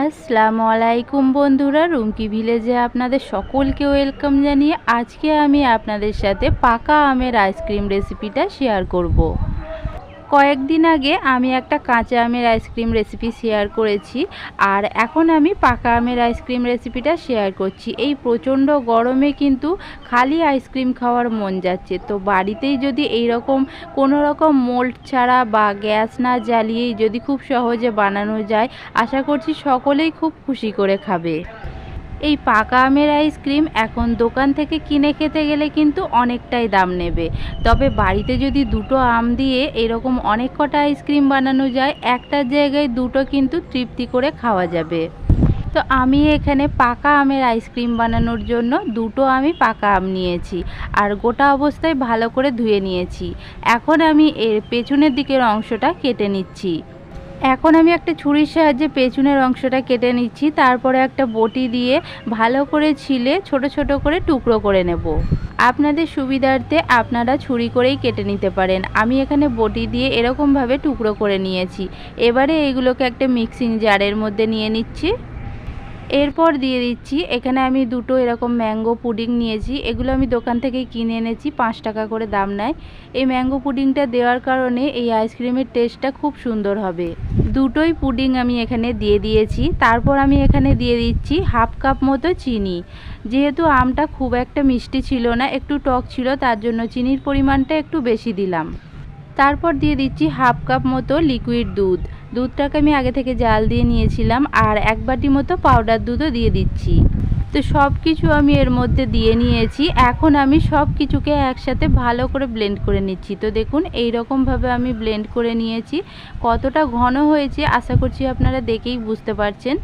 আসসালামু আলাইকুম বন্ধুরা, রুমকি ভিলেজে আপনাদের সকলকে ওয়েলকাম জানিয়ে আজকে আমি আপনাদের সাথে পাকা আমের আইসক্রিম রেসিপিটা শেয়ার করব। কয়েকদিন আগে আমি একটা কাঁচা আমের আইসক্রিম রেসিপি শেয়ার করেছি আর এখন আমি পাকা আমের আইসক্রিম রেসিপিটা শেয়ার করছি। এই প্রচণ্ড গরমে কিন্তু খালি আইসক্রিম খাওয়ার মন যাচ্ছে। তো বাড়িতেই যদি এই রকম কোনো রকম মোল্ড ছাড়া বা গ্যাস না জ্বালিয়েই যদি খুব সহজে বানানো যায়, আশা করছি সকলেই খুব খুশি করে খাবে। এই পাকা আমের আইসক্রিম এখন দোকান থেকে কিনে খেতে গেলে কিন্তু অনেকটাই দাম নেবে। তবে বাড়িতে যদি দুটো আম দিয়ে এরকম অনেক কটা আইসক্রিম বানানো যায় একটার জায়গায় দুটো কিন্তু তৃপ্তি করে খাওয়া যাবে। তো আমি এখানে পাকা আমের আইসক্রিম বানানোর জন্য দুটো আমি পাকা আম নিয়েছি আর গোটা অবস্থায় ভালো করে ধুয়ে নিয়েছি। এখন আমি এর পেছনের দিকের অংশটা কেটে নিচ্ছি। এখন আমি একটা ছুরির সাহায্যে পেছনের অংশটা কেটে নিচ্ছি, তারপরে একটা বটি দিয়ে ভালো করে ছিলে ছোট ছোট করে টুকরো করে নেব। আপনাদের সুবিধার্থে আপনারা ছুরি করেই কেটে নিতে পারেন। আমি এখানে বটি দিয়ে এরকমভাবে টুকরো করে নিয়েছি। এবারে এগুলোকে একটা মিক্সিং জারের মধ্যে নিয়ে নিচ্ছি। এরপর দিয়ে দিচ্ছি, এখানে আমি দুটো এরকম ম্যাঙ্গো পুডিং নিয়েছি। এগুলো আমি দোকান থেকে কিনে এনেছি, পাঁচ টাকা করে দাম নেয়। এই ম্যাঙ্গো পুডিংটা দেওয়ার কারণে এই আইসক্রিমের টেস্টটা খুব সুন্দর হবে। দুটোই পুডিং আমি এখানে দিয়ে দিয়েছি। তারপর আমি এখানে দিয়ে দিচ্ছি হাফ কাপ মতো চিনি। যেহেতু আমটা খুব একটা মিষ্টি ছিল না, একটু টক ছিল, তার জন্য চিনির পরিমাণটা একটু বেশি দিলাম। তারপর দিয়ে দিচ্ছি হাফ কাপ মতো লিকুইড দুধ। দুধটাকে আমি আগে থেকে জাল দিয়ে নিয়েছিলাম আর এক বাটি মতো পাউডার দুধও দিয়ে দিচ্ছি। তো সব কিছু আমি এর মধ্যে দিয়ে নিয়েছি। এখন আমি সব কিছুকে একসাথে ভালো করে ব্লেন্ড করে নিচ্ছি। তো দেখুন এই রকমভাবে আমি ব্লেন্ড করে নিয়েছি। কতটা ঘন হয়েছে আশা করছি আপনারা দেখেই বুঝতে পারছেন।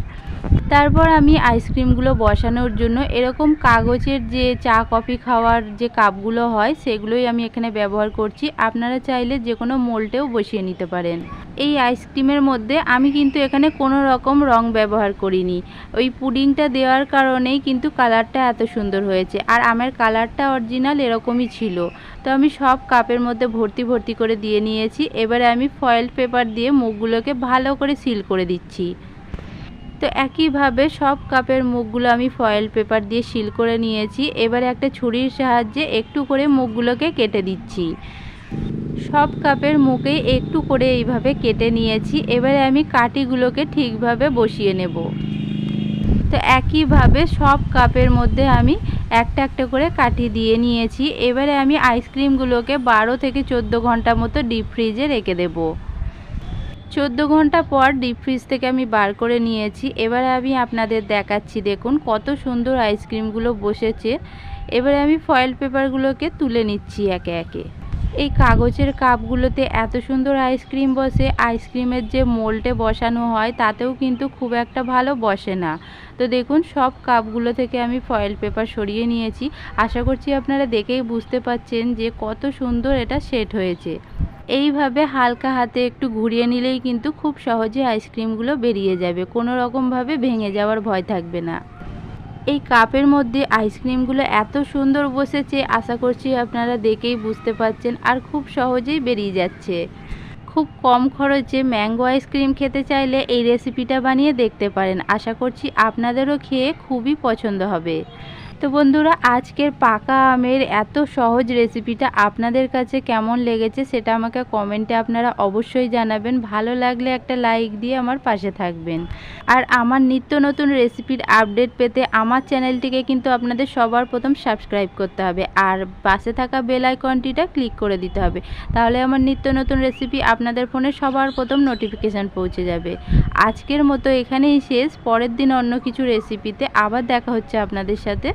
তারপর আমি আইসক্রিমগুলো বসানোর জন্য এরকম কাগজের যে চা, কফি খাওয়ার যে কাপগুলো হয়, সেগুলোই আমি এখানে ব্যবহার করছি। আপনারা চাইলে যে কোনো মোল্টেও বসিয়ে নিতে পারেন। এই আইসক্রিমের মধ্যে আমি কিন্তু এখানে কোনো রকম রং ব্যবহার করিনি। ওই পুডিংটা দেওয়ার কারণেই কিন্তু কালারটা এত সুন্দর হয়েছে। আর আমের কালারটা অরিজিনাল এরকমই ছিল। তো আমি সব কাপের মধ্যে ভর্তি ভর্তি করে দিয়ে নিয়েছি। এবারে আমি ফয়েল পেপার দিয়ে মুখগুলোকে ভালো করে সিল করে দিচ্ছি। তো একইভাবে সব কাপের মুখগুলো আমি ফয়েল পেপার দিয়ে সিল করে নিয়েছি। এবারে একটা ছুরির সাহায্যে একটু করে মুখগুলোকে কেটে দিচ্ছি। সব কাপের মুখেই একটু করে এইভাবে কেটে নিয়েছি। এবারে আমি কাটিগুলোকে ঠিকভাবে বসিয়ে নেব। তো একইভাবে সব কাপের মধ্যে আমি একটা একটা করে কাটি দিয়ে নিয়েছি। এবারে আমি আইসক্রিমগুলোকে বারো থেকে চোদ্দ ঘণ্টা মতো ডিপ ফ্রিজে রেখে দেবো। চোদ্দ ঘণ্টা পর ডিপ ফ্রিজ থেকে আমি বার করে নিয়েছি। এবারে আমি আপনাদের দেখাচ্ছি, দেখুন কত সুন্দর আইসক্রিমগুলো বসেছে। এবারে আমি ফয়েল পেপারগুলোকে তুলে নিচ্ছি একে একে। এই কাগজের কাপগুলোতে এত সুন্দর আইসক্রিম বসে আইসক্রিমের যে মোল্টে বসানো হয়, তাতেও কিন্তু খুব একটা ভালো বসে না। তো দেখুন, সব কাপগুলো থেকে আমি ফয়েল পেপার সরিয়ে নিয়েছি। আশা করছি আপনারা দেখেই বুঝতে পাচ্ছেন যে কত সুন্দর এটা সেট হয়েছে। এইভাবে হালকা হাতে একটু ঘুরিয়ে নিলেই কিন্তু খুব সহজে আইসক্রিমগুলো বেরিয়ে যাবে। কোনো রকমভাবে ভেঙে যাওয়ার ভয় থাকবে না। এই কাপের মধ্যে আইসক্রিমগুলো এত সুন্দর বসেছে, আশা করছি আপনারা দেখেই বুঝতে পারছেন আর খুব সহজেই বেরিয়ে যাচ্ছে। খুব কম খরচে ম্যাঙ্গো আইসক্রিম খেতে চাইলে এই রেসিপিটা বানিয়ে দেখতে পারেন। আশা করছি আপনাদেরও খেয়ে খুবই পছন্দ হবে। তো বন্ধুরা, আজকের পাকা আমের এত সহজ রেসিপিটা আপনাদের কাছে কেমন লেগেছে সেটা আমাকে কমেন্টে আপনারা অবশ্যই জানাবেন। ভালো লাগলে একটা লাইক দিয়ে আমার পাশে থাকবেন। আর আমার নিত্য নতুন রেসিপির আপডেট পেতে আমার চ্যানেলটিকে কিন্তু আপনাদের সবার প্রথম সাবস্ক্রাইব করতে হবে। আর পাশে থাকা বেল আইকনটিটা ক্লিক করে দিতে হবে। তাহলে আমার নিত্য নতুন রেসিপি আপনাদের ফোনে সবার প্রথম নোটিফিকেশান পৌঁছে যাবে। আজকের মতো এখানেই শেষ। পরের দিন অন্য কিছু রেসিপিতে আবার দেখা হচ্ছে আপনাদের সাথে।